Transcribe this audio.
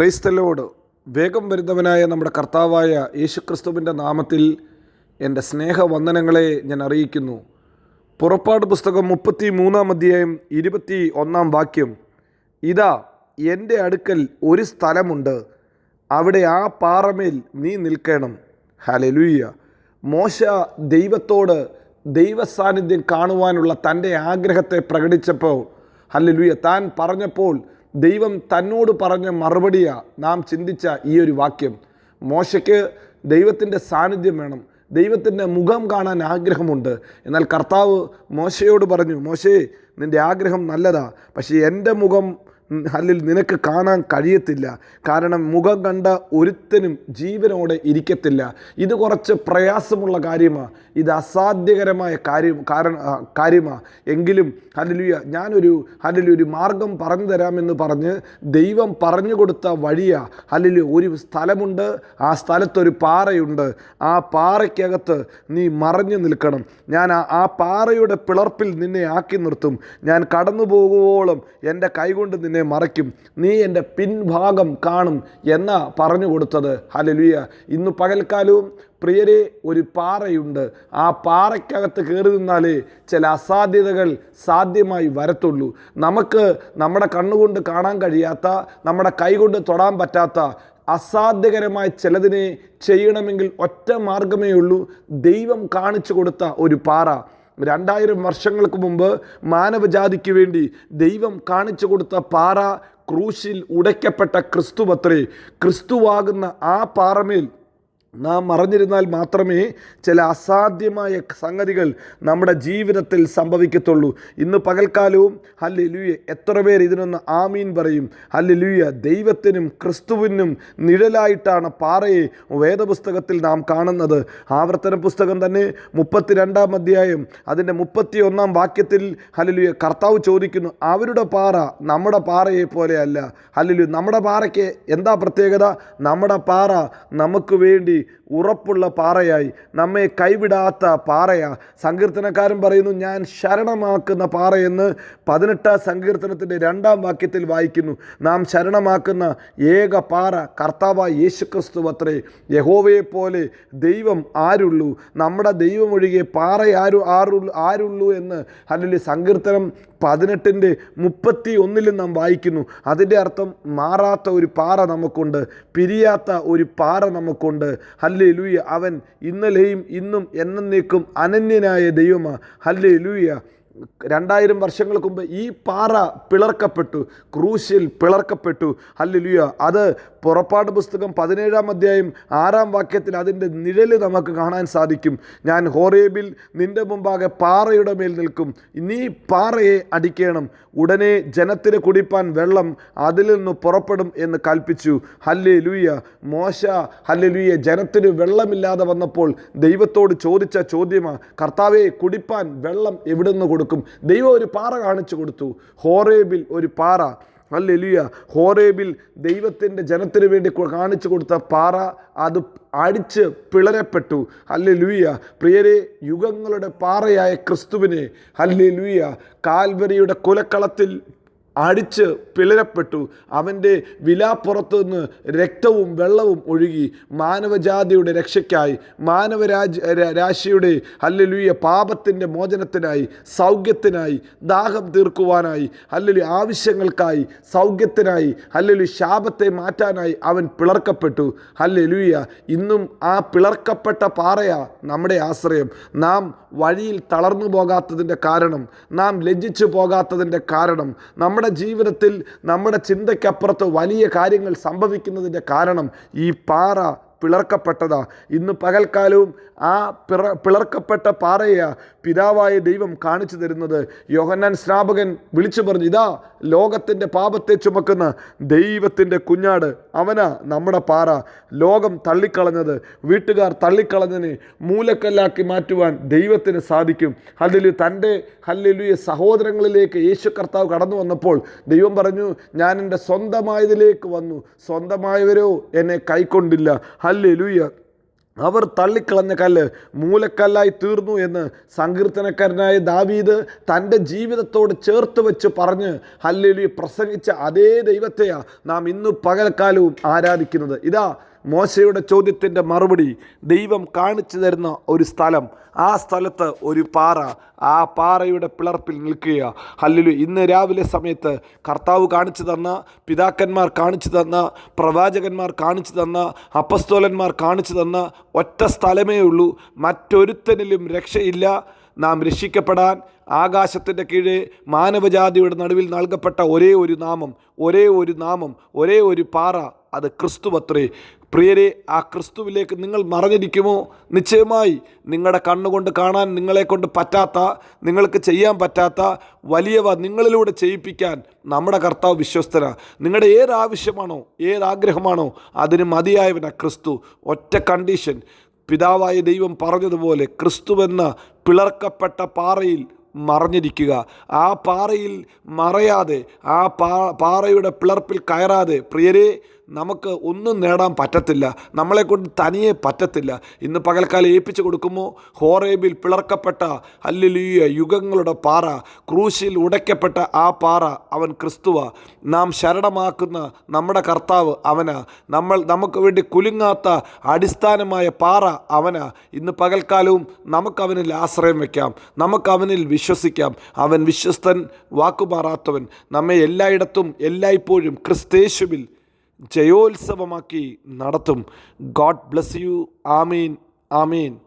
Praise the Lord വേഗം വരുന്നവനായ നമ്മുടെ കർത്താവായ യേശുക്രിസ്തുവിന്റെ നാമത്തിൽ എന്റെ സ്നേഹവന്ദനങ്ങളെ ഞാൻ അറിയിക്കുന്നു. പുറപ്പാട് പുസ്തകം മുപ്പത്തി മൂന്നാം അധ്യായം ഇരുപത്തി ഒന്നാം വാക്യം. ഇതാ എന്റെ അടുക്കൽ ഒരു സ്ഥലമുണ്ട്. അവിടെ ആ പാറമേൽ നീ നിൽക്കണം. ഹലലുയ്യ മോശ ദൈവത്തോട് ദൈവസാന്നിധ്യം കാണുവാനുള്ള തന്റെ ആഗ്രഹത്തെ പ്രകടിച്ചപ്പോൾ ഹല്ലേലൂയ താൻ പറഞ്ഞപ്പോൾ ദൈവം തന്നോട് പറഞ്ഞ മറുപടിയാണ് നാം ചിന്തിച്ച ഈ ഒരു വാക്യം. മോശയ്ക്ക് ദൈവത്തിന്റെ സാന്നിധ്യം വേണം. ദൈവത്തിന്റെ മുഖം കാണാൻ ആഗ്രഹമുണ്ട്. എന്നാൽ കർത്താവ് മോശയോട് പറഞ്ഞു മോശേ നിന്റെ ആഗ്രഹം നല്ലതാണ് പക്ഷേ എന്റെ മുഖം അല്ലെങ്കിൽ നിനക്ക് കാണാൻ കഴിയത്തില്ല. കാരണം മുഖം കണ്ട ഒരുത്തനും ജീവനോടെ ഇരിക്കത്തില്ല. ഇത് കുറച്ച് പ്രയാസമുള്ള കാര്യമാണ് ഇത് അസാധ്യകരമായ കാര്യം കാരണം കാര്യമാണ് എങ്കിലും ഹല്ലേലൂയ ഞാനൊരു ഹല്ലേലൂയ ഒരു മാർഗം പറഞ്ഞു തരാമെന്ന് പറഞ്ഞ് ദൈവം പറഞ്ഞു കൊടുത്ത വഴിയാ. ഹല്ലേലൂയ ഒരു സ്ഥലമുണ്ട് ആ സ്ഥലത്തൊരു പാറയുണ്ട്. ആ പാറയ്ക്കകത്ത് നീ മറഞ്ഞു നിൽക്കണം. ഞാൻ ആ പാറയുടെ പിളർപ്പിൽ നിന്നെ ആക്കി നിർത്തും. ഞാൻ കടന്നു പോകുവോളം എന്റെ കൈകൊണ്ട് നിന്നെ മറയ്ക്കും. നീ എന്റെ പിൻഭാഗം കാണും എന്ന പറഞ്ഞു കൊടുത്തത്. ഹലലുയ ഇന്ന് പകൽക്കാലവും പ്രിയരെ ഒരു പാറയുണ്ട്. ആ പാറയ്ക്കകത്ത് കയറി നിന്നാലേ ചില അസാധ്യതകൾ സാധ്യമായി വരത്തുള്ളൂ. നമുക്ക് നമ്മുടെ കണ്ണുകൊണ്ട് കാണാൻ കഴിയാത്ത നമ്മുടെ കൈകൊണ്ട് തൊടാൻ പറ്റാത്ത അസാധ്യകരമായ ചിലതിനെ ചെയ്യണമെങ്കിൽ ഒറ്റ മാർഗമേ ഉള്ളൂ ദൈവം കാണിച്ചു കൊടുത്ത ഒരു പാറ. രണ്ടായിരം വർഷങ്ങൾക്ക് മുമ്പ് മാനവജാതിക്ക് വേണ്ടി ദൈവം കാണിച്ചു കൊടുത്ത പാറ ക്രൂശിൽ ഉടയ്ക്കപ്പെട്ട ക്രിസ്തുവത്രേ ക്രിസ്തുവാകുന്ന ആ പാറമേൽ നാം മറഞ്ഞിരുന്നാൽ മാത്രമേ ചില അസാധ്യമായ സംഗതികൾ നമ്മുടെ ജീവിതത്തിൽ സംഭവിക്കത്തുള്ളൂ. ഇന്ന് പകൽക്കാലവും ഹല്ലി ഹല്ലേലൂയ എത്ര പേർ ഇതിനൊന്ന് ആമീൻ പറയും. ഹല്ലി ഹല്ലേലൂയ ദൈവത്തിനും ക്രിസ്തുവിനും നിഴലായിട്ടാണ് പാറയെ വേദപുസ്തകത്തിൽ നാം കാണുന്നത്. ആവർത്തന പുസ്തകം തന്നെ മുപ്പത്തിരണ്ടാം അധ്യായം അതിന്റെ മുപ്പത്തി ഒന്നാം വാക്യത്തിൽ ഹല്ലേലൂയ കർത്താവ് ചോദിക്കുന്നു അവരുടെ പാറ നമ്മുടെ പാറയെ പോലെയല്ല ഹല്ലേലൂയ നമ്മുടെ പാറയ്ക്ക് എന്താ പ്രത്യേകത? നമ്മുടെ പാറ നമുക്ക് വേണ്ടി ഉറപ്പുള്ള പാറയായി. നമ്മെ കൈവിടാത്ത പാറയാ. സങ്കീർത്തനക്കാരൻ പറയുന്നു ഞാൻ ശരണമാക്കുന്ന പാറയെന്ന് പതിനെട്ടാം സങ്കീർത്തനത്തിന്റെ രണ്ടാം വാക്യത്തിൽ വായിക്കുന്നു. നാം ശരണമാക്കുന്ന ഏക പാറ കർത്താവായ യേശുക്രിസ്തു അത്രേ. യഹോവയെപ്പോലെ ദൈവം ആരുള്ളൂ. നമ്മുടെ ദൈവമൊഴികെ പാറ ആരു ആരുള്ളൂ ആരുള്ളൂ എന്ന് അല്ലെങ്കിൽ സങ്കീർത്തനം പതിനെട്ടിന്റെ മുപ്പത്തി ഒന്നിലും നാം വായിക്കുന്നു. അതിന്റെ അർത്ഥം മാറാത്ത ഒരു പാറ നമുക്കുണ്ട് പിരിയാത്ത ഒരു പാറ നമുക്കുണ്ട്. ഹല്ലേ ലൂയ അവൻ ഇന്നലെയും ഇന്നും എന്നേക്കും അനന്യനായ ദൈവമാ. ഹല്ലേ ലൂയ രണ്ടായിരം വർഷങ്ങൾക്ക് മുമ്പ് ഈ പാറ പിളർക്കപ്പെട്ടു ക്രൂശിൽ പിളർക്കപ്പെട്ടു. ഹല്ലേലൂയ. അത് പുറപ്പാട് പുസ്തകം പതിനേഴാം അധ്യായം ആറാം വാക്യത്തിൽ അതിന്റെ നിഴൽ നമുക്ക് കാണാൻ സാധിക്കും. ഞാൻ ഹോറേബിൽ നിന്റെ മുമ്പാകെ പാറയുടെ മേൽ നിൽക്കും. നീ പാറയെ അടിക്കണം. ഉടനെ ജനത്തിന് കുടിപ്പാൻ വെള്ളം അതിൽ നിന്ന് പുറപ്പെടും എന്ന് കൽപ്പിച്ചു. ഹല്ലേ ലൂയ മോശ ഹല്ലേ ലൂയ ജനത്തിന് വെള്ളമില്ലാതെ വന്നപ്പോൾ ദൈവത്തോട് ചോദിച്ച ചോദ്യമാ കർത്താവെ കുടിപ്പാൻ വെള്ളം എവിടെ നിന്ന് കൊടുക്കും? ദൈവം ഒരു പാറ കാണിച്ചു കൊടുത്തു. ഹോറേബിൽ ഒരു പാറ. അല്ലെലിയ ഹോറേബിൽ ദൈവത്തിന്റെ ജനത്തിന് വേണ്ടി കാണിച്ചു കൊടുത്ത പാറ അത് അടിച്ച് പിളരപ്പെട്ടു. അല്ലെ ലൂയ പ്രിയരെ യുഗങ്ങളുടെ പാറയായ ക്രിസ്തുവിനെ അല്ലെ ലൂയ കാൽവരിയുടെ കുലക്കളത്തിൽ അടിച്ച് പിളരപ്പെട്ടു. അവന്റെ വിലാപ്പുറത്തു നിന്ന് രക്തവും വെള്ളവും ഒഴുകി മാനവജാതിയുടെ രക്ഷയ്ക്കായി മാനവരാജ് രാശിയുടെ അല്ലലുയ പാപത്തിന്റെ മോചനത്തിനായി സൗഖ്യത്തിനായി ദാഹം തീർക്കുവാനായി അല്ലെങ്കിൽ ആവശ്യങ്ങൾക്കായി സൗഖ്യത്തിനായി അല്ലെങ്കിൽ ശാപത്തെ മാറ്റാനായി അവൻ പിളർക്കപ്പെട്ടു. അല്ലലുയ ഇന്നും ആ പിളർക്കപ്പെട്ട പാറയാ നമ്മുടെ ആശ്രയം. നാം വഴിയിൽ തളർന്നു പോകാത്തതിന്റെ കാരണം നാം ലജ്ജിച്ചു പോകാത്തതിന്റെ കാരണം നമ്മുടെ ജീവിതത്തിൽ നമ്മുടെ ചിന്തയ്ക്കപ്പുറത്ത് വലിയ കാര്യങ്ങൾ സംഭവിക്കുന്നതിന്റെ കാരണം ഈ പാറ പിളർക്കപ്പെട്ടതാ. ഇന്ന് പകൽക്കാലവും ആ പിറ പിളർക്കപ്പെട്ട പാറയെ പിതാവായ ദൈവം കാണിച്ചു തരുന്നത്. യോഹന്നാൻ സ്നാപകൻ വിളിച്ചു പറഞ്ഞു ഇതാ ലോകത്തിന്റെ പാപത്തെ ചുമക്കുന്ന ദൈവത്തിന്റെ കുഞ്ഞാട്. അവനാ നമ്മുടെ പാറ. ലോകം തള്ളിക്കളഞ്ഞത് വീട്ടുകാർ തള്ളിക്കളഞ്ഞതിനെ മൂലക്കല്ലാക്കി മാറ്റുവാൻ ദൈവത്തിന് സാധിക്കും. അതിൽ തന്റെ ഹല്ലേലൂയ സഹോദരങ്ങളിലേക്ക് യേശു കർത്താവ് കടന്നു വന്നപ്പോൾ ദൈവം പറഞ്ഞു ഞാൻ എന്റെ സ്വന്തമായതിലേക്ക് വന്നു. സ്വന്തമായവരോ എന്നെ കൈക്കൊണ്ടില്ല. ഹല്ലേലൂയ. അവർ തള്ളിക്കളഞ്ഞ കല്ല് മൂലക്കല്ലായി തീർന്നു എന്ന് സങ്കീർത്തനക്കാരനായ ദാവീദ് തന്റെ ജീവിതത്തോട് ചേർത്ത് വെച്ച് പറഞ്ഞ് ഹല്ലേലൂയ പ്രസംഗിച്ച അതേ ദൈവത്തെയാണ് നാം ഇന്ന് പകൽക്കാലവും ആരാധിക്കുന്നത്. ഇതാ മോശയുടെ ചോദ്യത്തിന്റെ മറുപടി ദൈവം കാണിച്ചു തരുന്ന ഒരു സ്ഥലം. ആ സ്ഥലത്ത് ഒരു പാറ. ആ പാറയുടെ പിളർപ്പിൽ നിൽക്കുക ഹല്ലേലൂയ. ഇന്ന് രാവിലെ സമയത്ത് കർത്താവ് കാണിച്ചു തന്ന പിതാക്കന്മാർ കാണിച്ചു തന്ന പ്രവാചകന്മാർ കാണിച്ചു തന്ന അപ്പസ്തോലന്മാർ കാണിച്ചു തന്ന ഒറ്റ സ്ഥലമേ ഉള്ളൂ. മറ്റൊരുത്തനിലും രക്ഷയില്ല. നാം രക്ഷിക്കപ്പെടാൻ ആകാശത്തിന്റെ കീഴെ മാനവജാതിയുടെ നടുവിൽ നൽകപ്പെട്ട ഒരേ ഒരു നാമം ഒരേ ഒരു നാമം ഒരേ ഒരു പാറ അത് ക്രിസ്തുവത്രേ പ്രിയരെ ആ ക്രിസ്തുവിലേക്ക് നിങ്ങൾ മറഞ്ഞിരിക്കുമോ? നിശ്ചയമായി നിങ്ങളുടെ കണ്ണുകൊണ്ട് കാണാൻ നിങ്ങളെ കൊണ്ട് പറ്റാത്ത നിങ്ങൾക്ക് ചെയ്യാൻ പറ്റാത്ത വലിയവ നിങ്ങളിലൂടെ ചെയ്യിപ്പിക്കാൻ നമ്മുടെ കർത്താവ് വിശ്വസ്തനാ. നിങ്ങളുടെ ഏതാവശ്യമാണോ ഏതാഗ്രഹമാണോ അതിന് മതിയായവനാ ക്രിസ്തു. ഒറ്റ കണ്ടീഷൻ പിതാവായ ദൈവം പറഞ്ഞതുപോലെ ക്രിസ്തുവെന്ന പിളർക്കപ്പെട്ട പാറയിൽ മറഞ്ഞിരിക്കുക. ആ പാറയിൽ മറയാതെ ആ പാറയുടെ പിളർപ്പിൽ കയറാതെ പ്രിയരെ നമുക്ക് ഒന്നും നേടാൻ പറ്റത്തില്ല. നമ്മളെക്കൊണ്ട് തനിയെ പറ്റത്തില്ല. ഇന്ന് പകൽക്കാലം ഏൽപ്പിച്ചു കൊടുക്കുമോ? ഹോറേബിൽ പിളർക്കപ്പെട്ട അല്ലിലീയ യുഗങ്ങളുടെ പാറ ക്രൂശിൽ ഉടയ്ക്കപ്പെട്ട ആ പാറ അവൻ ക്രിസ്തുവ. നാം ശരണമാക്കുന്ന നമ്മുടെ കർത്താവ് അവന. നമ്മൾ നമുക്ക് വേണ്ടി കുലുങ്ങാത്ത അടിസ്ഥാനമായ പാറ അവനാ. ഇന്ന് പകൽക്കാലവും നമുക്കവനിൽ ആശ്രയം വയ്ക്കാം നമുക്കവനിൽ വിശ്വസിക്കാം. അവൻ വിശ്വസ്തൻ വാക്കുമാറാത്തവൻ. നമ്മെ എല്ലായിടത്തും എല്ലായ്പ്പോഴും ക്രിസ്തേശുവിൽ ജയോത്സവമാക്കി നടത്തും. ഗോഡ് ബ്ലസ് യു ആമീൻ. ആമീൻ.